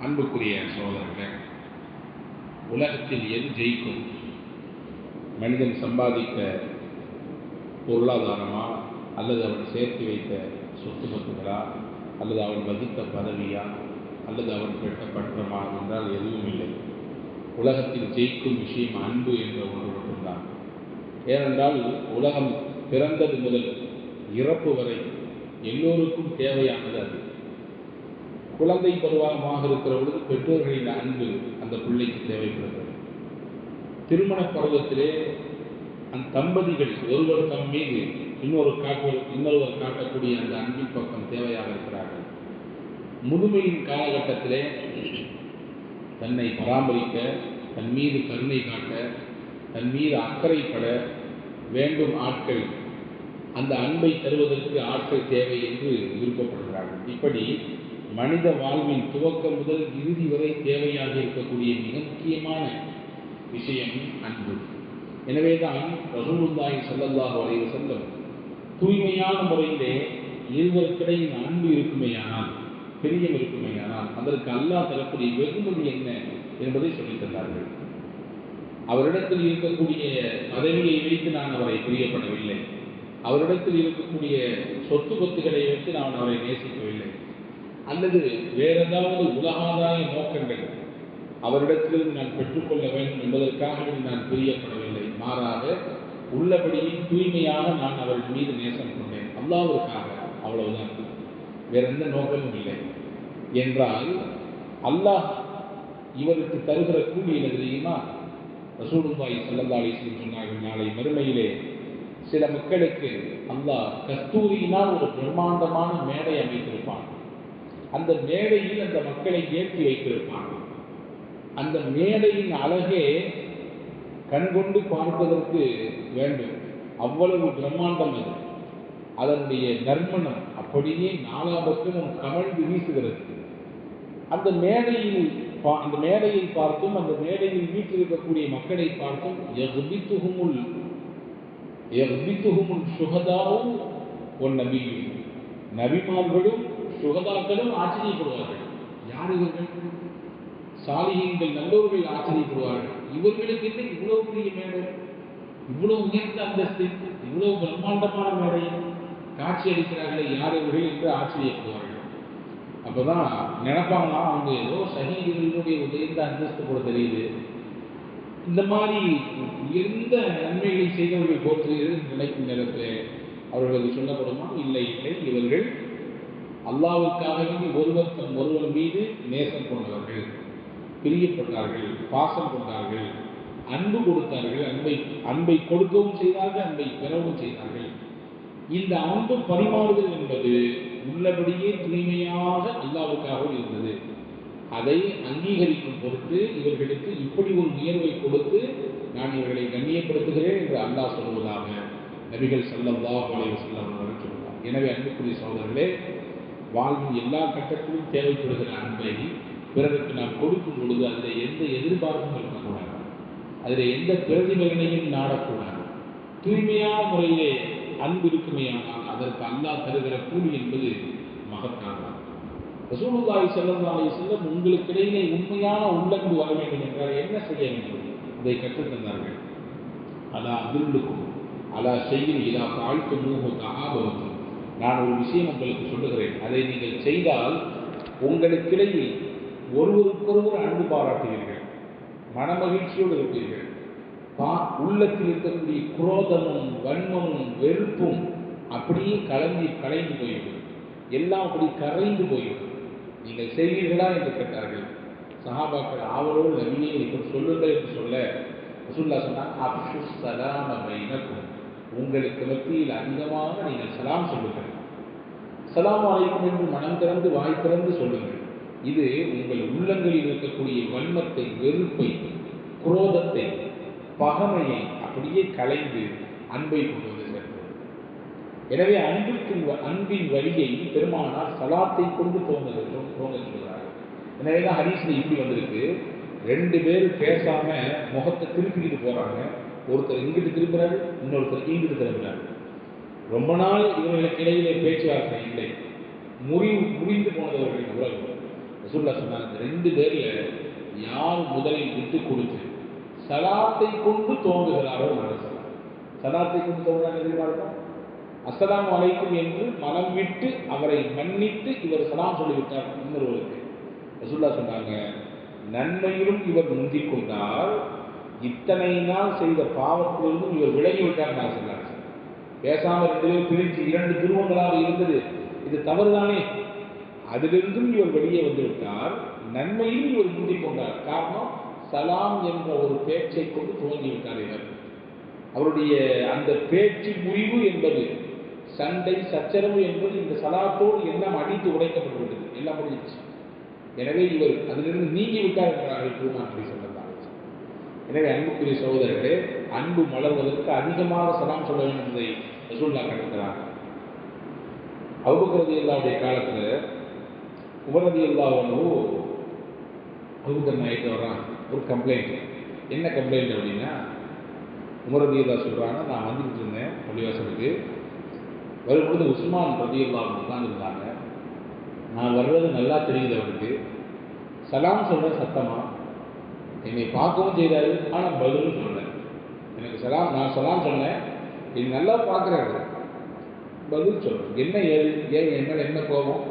அன்புக்குரிய சோதரர்களே உலகத்தில் எது ஜெயிக்கும்? மனிதன் சம்பாதித்த பொருளாதாரமா? அல்லது அவன் சேர்த்து வைத்த சொத்து சொத்துகளா அல்லது அவன் வகித்த பதவியா? அல்லது அவன் பெற்ற பற்றமா என்றால் எதுவும் இல்லை. உலகத்தில் ஜெயிக்கும் விஷயம் அன்பு என்ற ஒன்று மட்டும்தான். ஏனென்றால் உலகம் பிறந்தது முதல் இறப்பு வரை எல்லோருக்கும் தேவையானது அது. குழந்தை பருவமாக இருக்கிற பொழுது பெற்றோர்களின் அன்பு அந்த பிள்ளைக்கு தேவைப்படுகிறது. திருமண பருவத்திலே அந்த தம்பதிகள் ஒருவர் தம் மீது இன்னொரு காட்டு இன்னொருவர் காட்டக்கூடிய அந்த அன்பின் பக்கம் தேவையாக இருக்கிறார்கள். முதுமையின் காலகட்டத்திலே தன்னை பராமரிக்க தன் மீது கருணை காட்ட தன் மீது அக்கறைப்பட வேண்டும் ஆட்கள். அந்த அன்பை தருவதற்கு ஆட்கள் தேவை என்று விருப்பப்படுகிறார்கள். இப்படி மனித வாழ்வின் துவக்கம் முதல் இறுதி வரை தேவையாக இருக்கக்கூடிய மிக முக்கியமான விஷயம் அன்பு. எனவேதான் ரசூலுல்லாஹி சல்லல்லாஹ் அலைஹி வஸல்லம் தூய்மையான முறையிலே இருவருக்கிடையில் அன்பு இருக்குமேயானால் பிரியம் இருக்குமேயானால் அதற்கு அல்லாஹ் தரக்கூடிய வெகுமதி என்ன என்பதை சொல்லித் தந்தார்கள். அவரிடத்தில் இருக்கக்கூடிய பதவியை வைத்து நான் அவரை பிரியப்படவில்லை. அவரிடத்தில் இருக்கக்கூடிய சொத்து சொத்துக்களை வைத்து நான் அவரை நேசிக்கவில்லை. அல்லது வேற ஏதாவது உலகாதாய நோக்கங்கள் அவரிடத்திலிருந்து நான் பெற்றுக்கொள்ள வேண்டும் என்பதற்காக நான் பிரியப்படவில்லை. மாறாக உள்ளபடியே தூய்மையாக நான் அவர்கள் மீது நேசம் கொண்டேன். அல்லாவிற்காக அவ்வளவுதான். வேற எந்த நோக்கமும் இல்லை. என்றால் அல்லாஹ் இவருக்கு தருகிற கூலி என்ன தெரியுமா? ரசூலுல்லாஹி ஸல்லல்லாஹு சொன்னார்கள் நாளை மறுமையிலே சில மக்களுக்கு அல்லாஹ் கஸ்தூரியினால் ஒரு பிரம்மாண்டமான மேடை அமைத்திருப்பான். அந்த மேடையில் அந்த மக்களை ஏற்றி வைத்திருப்பான் அந்த மேடையின் அழகே கண்கொண்டு பார்ப்பதற்கு வேண்டும். அவ்வளவு பிரம்மாண்டம் அது அதனுடைய நர்மணம் அப்படியே நாலா கமழ்ந்து வீசுகிறது. அந்த மேடையில் பா- அந்த மேடையை பார்த்தும் அந்த மேடையில் வீட்டிருக்கக்கூடிய மக்களை பார்த்தும் எஹ்பித்துஹுமுல் எஹ்பித்துஹுமுல் சுகதாவும் ஒன் நபியும் நபிமார்களும் சுகதாக்களும் ஆச்சரியப்படுவார்கள். யார் இவர்கள்? சாலிகங்கள் நல்லவர்கள் ஆச்சரியப்படுவார்கள். இவர்களுக்கு என்ன இவ்வளவு பெரிய மேடை? இவ்வளவு உயர்ந்த அந்தஸ்து? இவ்வளவு பிரம்மாண்டமான மேடை? காட்சி அளிக்கிறார்களே யார் இவர்கள் என்று ஆச்சரியப்படுவார்கள். அப்பதான் நினைப்பாங்களா அவங்க ஏதோ சகிதிகளுடைய உயர்ந்த அந்தஸ்து கூட தெரியுது. இந்த மாதிரி உயர்ந்த நன்மைகளை செய்தவர்கள் போற்றுகிறது நினைக்கும் நேரத்தில் அவர்களுக்கு சொல்லப்படுமா? இல்லை இல்லை. இவர்கள் அல்லாவுக்காக ஒருவர் தன் ஒருவர் மீது நேசம் கொண்டவர்கள் பிரியப்பட்டார்கள் பாசம் கொண்டார்கள் அன்பு கொடுத்தார்கள் அன்பை அன்பை கொடுக்கவும் செய்தார்கள் அன்பை பெறவும் செய்தார்கள். இந்த அன்பு பரிமாறுதல் என்பது உள்ளபடியே தூய்மையாக அல்லாவுக்காகவும் இருந்தது. அதை அங்கீகரிக்கும் பொருட்டு இவர்களுக்கு இப்படி ஒரு உயர்வை கொடுத்து நான் இவர்களை கண்ணியப்படுத்துகிறேன் என்று அல்லாஹ் சொல்வதாக நபிகள் ஸல்லல்லாஹு அலைஹி செல்லம் அவர்கள் சொல்கிறார் எனவே அன்புக்குரிய சோதரர்களே வாழ்வின் எல்லா கட்டத்திலும் தேவைப்படுகிற அன்பை பிறருக்கு நாம் கொடுக்கும் பொழுது அதில் எந்த எதிர்பார்ப்பும் இருக்கக்கூடாது. அதில் எந்த பிரதிபலனையும் நாடக்கூடாது. தூய்மையான முறையிலே அன்பு இருக்குமேயானால் அதற்கு அல்லாஹ் தருகிற கூலி என்பது மகத்தானது. ரசூலுல்லாஹி ஸல்லல்லாஹு அலைஹி வஸல்லம் உங்களுக்கிடையிலே உண்மையான உள்ளன்பு வர வேண்டும் என்றால் என்ன செய்ய வேண்டும்? இதை கற்றுத்தந்தார்கள். அலா அதிர்லுக்கும் அலா செய்யும் இதா தாழ்த்து மூஹு தகாபவத்தும் நான் ஒரு விஷயம் உங்களுக்கு சொல்லுகிறேன். அதை நீங்கள் செய்தால் உங்களுக்கிடையில் ஒருவருக்கொருவர் அன்பு பாராட்டுவீர்கள். மனமகிழ்ச்சியோடு இருப்பீர்கள். பா உள்ளத்தில் இருக்கக்கூடிய குரோதமும் வன்மமும் வெறுப்பும் அப்படியே கலந்து கலைந்து போய்விடும். எல்லாம் அப்படி கரைந்து போய்விடும். நீங்கள் செய்வீர்களா என்று கேட்டார்கள். சஹாபாக்கள் ஆவலோடு நபியை இப்படி சொல்லுங்கள் என்று சொல்ல ரசூல்லா சொன்னால் அப்ஷு சலாம் பைனக்கும். உங்களுக்கு மத்தியில் அதிகமாக நீங்கள் சலாம் சொல்லுங்கள். சலாம் அலைக்கும் என்று மனம் திறந்து வாய் திறந்து சொல்லுங்கள். இது உங்கள் உள்ளங்களில் இருக்கக்கூடிய வன்மத்தை வெறுப்பை குரோதத்தை பகமையை அப்படியே கலைந்து அன்பை கொண்டு வந்து சேர்க்கிறது எனவே அன்பிற்கு அன்பின் வழியை பெருமானார் சலாத்தை கொண்டு தோணுது தோங்க சொல்கிறார்கள் எனவே தான் இப்படி வந்திருக்கு. ரெண்டு பேர் பேசாம முகத்தை திருப்பிக்கிட்டு போறாங்க. ஒருத்தர் இங்கிட்டு திரும்புறாரு இன்னொருத்தர் இங்கிட்டு திரும்புறாரு. ரொம்ப நாள் இவர்களுக்கு இடையிலே பேச்சுவார்த்தை இல்லை. முறிவு முறிந்து போனவர்களின் உறவு ரசூல்லா சொன்னாங்க ரெண்டு பேர்ல யார் முதலில் விட்டு கொடுத்து சலாத்தை கொண்டு தோன்றுகிறாரோ நடக்கலாம் சலாத்தை கொண்டு தோங்குறாங்க தெரியுமா அஸ்லாம் அஸ்ஸலாமு என்று மனம் விட்டு அவரை மன்னித்து இவர் சலாம் சொல்லிவிட்டார் இன்னொருவருக்கு ரசூல்லா சொன்னாங்க நன்மையிலும் இவர் முந்திக் கொண்டால் இத்தனை நாள் செய்த பாவத்திலிருந்தும் இவர் விலகி நான் பேசாமல் பேசாம ரெண்டு பேரும் பிரிஞ்சு இரண்டு துருவங்களாக இருந்தது. இது தவறுதானே? அதிலிருந்தும் இவர் வெளியே வந்து விட்டார் இவர் முந்திக் கொண்டார். காரணம் சலாம் என்ற ஒரு பேச்சை கொண்டு துவங்கி விட்டார் இவர். அவருடைய அந்த பேச்சு முறிவு என்பது சண்டை சச்சரவு என்பது இந்த சலாத்தோடு எல்லாம் அடித்து உடைக்கப்பட்டுள்ளது எல்லாம் முடிஞ்சிச்சு. எனவே இவர் அதிலிருந்து நீங்கி விட்டார் என்றார்கள் பூமாற்றி சொல்லலாம் எனவே அன்புக்குரிய சகோதரர்களே அன்பு மலர்வதற்கு அதிகமாக சலாம் சொல்ல வேண்டும் என்பதை ரசூல்லா கண்டுக்கிறார் அவுபக்கரதி இல்லாவுடைய காலத்தில் உபரதி இல்லாவனோ அவுபக்கர் நாயக்கு வர்றான். ஒரு கம்ப்ளைண்ட் என்ன கம்ப்ளைண்ட் அப்படின்னா உமரதி அல்லா சொல்கிறாங்க நான் வந்துக்கிட்டு இருந்தேன் பள்ளிவாசலுக்கு. வரும்பொழுது உஸ்மான் ரதியுல்லா உட்கார்ந்துருந்தாங்க. நான் வர்றது நல்லா தெரியுது அவருக்கு. சலாம் சொல்கிற சத்தமாக என்னை பார்க்கவும் செய்தாரு ஆனால் பதிலும் சொல்லலை. எனக்கு சலாம் நான் சலாம் சொன்னேன். இது நல்லா பார்க்குறாரு பதில் சொல்கிறேன் என்ன ஏது? ஏன் என் மேலே என்ன கோபம்?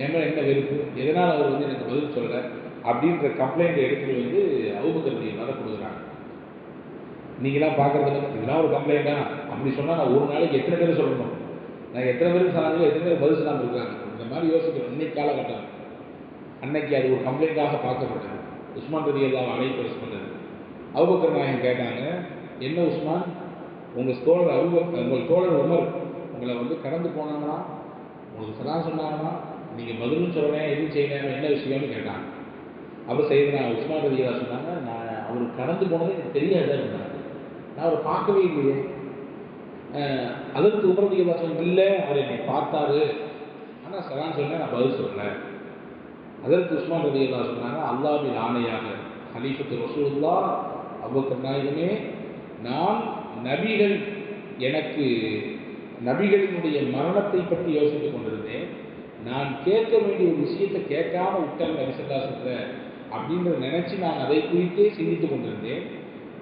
என் மேலே என்ன வெறுப்பு? எதனால் அவர் வந்து எனக்கு பதில் சொல்லலை? அப்படின்ற கம்ப்ளைண்ட்டை எடுத்துகிட்டு வந்து அவுபக்கரதி வர கொடுக்குறாங்க. நீங்களாம் பார்க்குறது இதெல்லாம் ஒரு கம்ப்ளைண்ட்டா அப்படி சொன்னால் நான் ஒரு நாளைக்கு எத்தனை பேர் சொல்லணும்? நான் எத்தனை பேருக்கு சொன்னாலும் எத்தனை பேர் பதில் சொல்லாமல் இருக்காங்க இந்த மாதிரி யோசிக்கிறோம். இன்னைக்கு காலகட்டம். அன்னைக்கு அது ஒரு கம்ப்ளைண்ட்டாக பார்க்கப்பட்டது. உஸ்மான் ரதி எல்லாம் அழைப்பு பண்ணது அவுபக்கர் நாயகம் கேட்டாங்க என்ன உஸ்மான்? உங்கள் தோழர் அருவ உங்கள் தோழர் உமர் உங்களை வந்து கடந்து போனாங்கன்னா உங்களுக்கு சதா சொன்னாங்கன்னா நீங்கள் பதிலும் சொல்கிறேன் எதுவும் செய்யலாம் என்ன விஷயம்னு கேட்டாங்க. அப்போ செய்து நான் உஸ்மான் ரதி சொன்னாங்க நான் அவர் கடந்து போனது எனக்கு தெரியாது இருந்தாங்க நான் அவரை பார்க்கவே இல்லையே. அதற்கு உமரதி சொன்ன இல்லை அவர் என்னை பார்த்தாரு. ஆனால் சலான் சொன்னேன் நான் பதில் சொல்லலை. அதற்கு உஸ்மான் ரதி சொன்னாங்க அல்லாவின் ஆணையாக ஹலீஃபத்து ரசூல்லா அவ்வக்கர் நாயகமே நான் நபிகள் எனக்கு நபிகளினுடைய மரணத்தை பற்றி யோசித்துக் கொண்டிருந்தேன். நான் கேட்க வேண்டிய ஒரு விஷயத்தை கேட்காம விட்டேன் சொல்ற அப்படின்றத நினைச்சு நான் அதை குறித்தே சிந்தித்துக் கொண்டிருந்தேன்.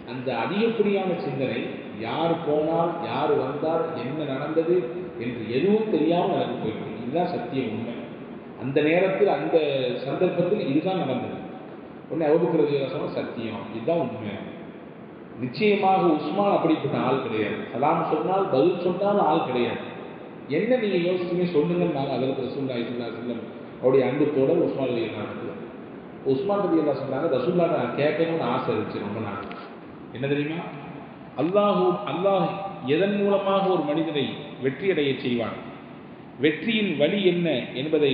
அந்த அதிகப்படியான சிந்தனை யார் போனால் யார் வந்தார் என்ன நடந்தது என்று எதுவும் தெரியாமல் நடந்து போயிருக்கு. இதுதான் சத்தியம் உண்மை. அந்த நேரத்தில் அந்த சந்தர்ப்பத்தில் இதுதான் நடந்தது. உடனே அவுபக்கிறது சத்தியம். இதுதான் உண்மை. நிச்சயமாக உஸ்மான் அப்படிப்பட்ட ஆள் கிடையாது. சலாம் சொன்னால் பதில் சொன்னால் ஆள் கிடையாது. என்ன நீங்கள் யோசிச்சுமே சொல்லுங்கன்னு நாங்கள் அதில் ரசூல்லா இசுல்லா செல்லம் அவருடைய அன்புத்தோட உஸ்மான் அலி நடக்குது உஸ்மான் அலி அல்லா சொன்னாங்க ரசூல்லா நான் கேட்கணும்னு ஆசை இருந்துச்சு ரொம்ப நாள். என்ன தெரியுமா? அல்லாஹூ அல்லாஹ் எதன் மூலமாக ஒரு மனிதனை வெற்றியடைய செய்வான்? வெற்றியின் வழி என்ன என்பதை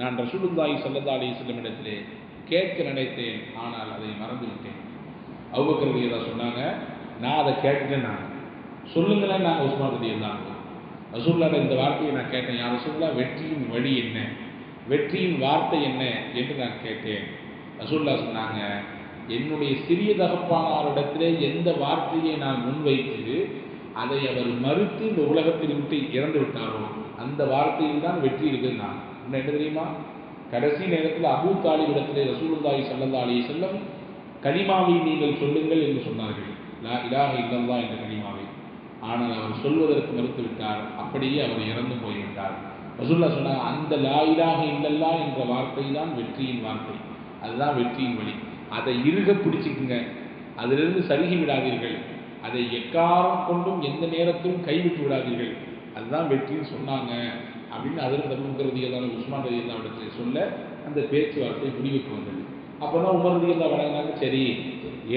நான் ரசூலுல்லாஹி சல்லா அலி இடத்திலே கேட்க நினைத்தேன். ஆனால் அதை மறந்துவிட்டேன். அவுபக்கர் தான் சொன்னாங்க நான் அதை கேட்டுட்டேன் நான். சொல்லுங்களேன் நான் உஸ்மான் ரதி தான் ரசூல்லாட இந்த வார்த்தையை நான் கேட்டேன் யார் ரசூல்லா வெற்றியின் வழி என்ன? வெற்றியின் வார்த்தை என்ன? என்று நான் கேட்டேன். ரசூல்லா சொன்னாங்க என்னுடைய சிறிய தகப்பானாரிடத்திலே எந்த வார்த்தையை நான் முன்வைத்து அதை அவர் மறுத்து இந்த உலகத்தில் விட்டு இறந்து விட்டாரோ அந்த வார்த்தையில் தான் வெற்றி இருக்குது நான். என்ன தெரியுமா? கடைசி நேரத்தில் அபு தாலிபிடத்திலே ரசூலுல்லாஹி சல்லா அலி செல்லம் கனிமாவை நீங்கள் சொல்லுங்கள் என்று சொன்னார்கள். லா இலாஹ இல்லல்லா என்ற கனிமாவை ஆனால் அவர் சொல்வதற்கு மறுத்து விட்டார் அப்படியே அவர் இறந்து போய்விட்டார். ரசுல்லா சொன்னாங்க அந்த லா இலாஹ இல்லல்லா என்ற வார்த்தை தான் வெற்றியின் வார்த்தை. அதுதான் வெற்றியின் வழி. அதை இருக பிடிச்சிக்குங்க. அதிலிருந்து சருகி விடாதீர்கள். அதை எக்காரம் கொண்டும் எந்த நேரத்திலும் கைவிட்டு விடாதீர்கள். அதுதான் வெற்றின்னு சொன்னாங்க. அப்படின்னு அதில் தமுக்கிறது எல்லாம் உஸ்மான் ரதியெல்லாம் இடத்துல சொல்ல அந்த பேச்சுவார்த்தை முடிவுக்கு வந்தது. அப்போ தான் உமர் வழங்கினாங்க சரி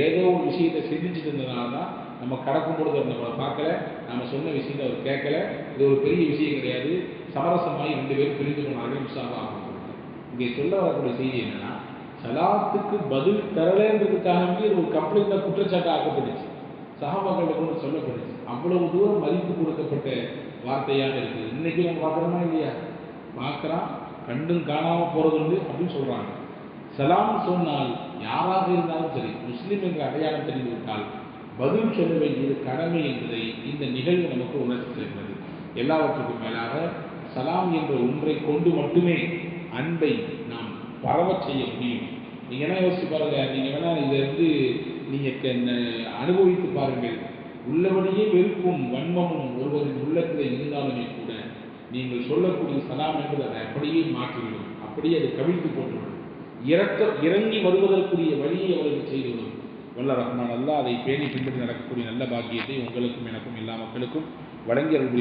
ஏதோ ஒரு விஷயத்தை சிந்திச்சுட்டு இருந்ததுனால தான் நம்ம கடக்கும் பொழுது அவர் நம்மளை பார்க்கல. நம்ம சொன்ன விஷயத்தை அவர் கேட்கல. இது ஒரு பெரிய விஷயம் கிடையாது. சமரசமாகி ரெண்டு பேரும் பிரிந்து போனார்கள் ஆகும். இங்கே சொல்ல வரக்கூடிய செய்தி என்னன்னா சலாத்துக்கு பதில் தரலைன்றதுக்காகவே ஒரு கம்ப்ளைண்ட்டாக குற்றச்சாட்டு ஆக்கப்பட்டுச்சு. சகாபாக்கள் கூட சொல்லப்பட்டுச்சு. அவ்வளவு தூரம் மதிப்பு கொடுக்கப்பட்ட வார்த்தையாக இருக்குது. இன்னைக்கு நம்ம பார்க்குறோமா இல்லையா? பார்க்குறான் கண்டும் காணாமல் போகிறது உண்டு அப்படின்னு சொல்கிறாங்க சலாம் சொன்னால் யாராக இருந்தாலும் சரி முஸ்லீம் என்ற அடையாளம் தெரிந்துவிட்டால் பதில் சொல்ல வேண்டியது கடமை என்பதை இந்த நிகழ்வு நமக்கு உணர்த்தி தருகிறது. எல்லாவற்றுக்கும் மேலாக சலாம் என்ற ஒன்றை கொண்டு மட்டுமே அன்பை நாம் பரவ செய்ய முடியும். நீங்கள் என்ன யோசிச்சு பாருங்க நீங்கள் வேணா இதை வந்து நீங்கள் அனுபவித்து பாருங்கள். உள்ளபடியே வெறுப்பும் வன்மமும் ஒருவரின் உள்ளத்தில் இருந்தாலுமே கூட நீங்கள் சொல்லக்கூடிய சலாம் என்பது அதை அப்படியே மாற்றிவிடும். அப்படியே அதை கவிழ்த்து போட்டுவிடும். இறக்க இறங்கி வருவதற்குரிய வழியை அவருக்கு செய்துவிடும் வல்ல ரஹ்மான் அல்லா அதை பேணி பின்பற்றி நடக்கக்கூடிய நல்ல பாக்கியத்தை உங்களுக்கும் எனக்கும் எல்லா மக்களுக்கும் வழங்கி அருள்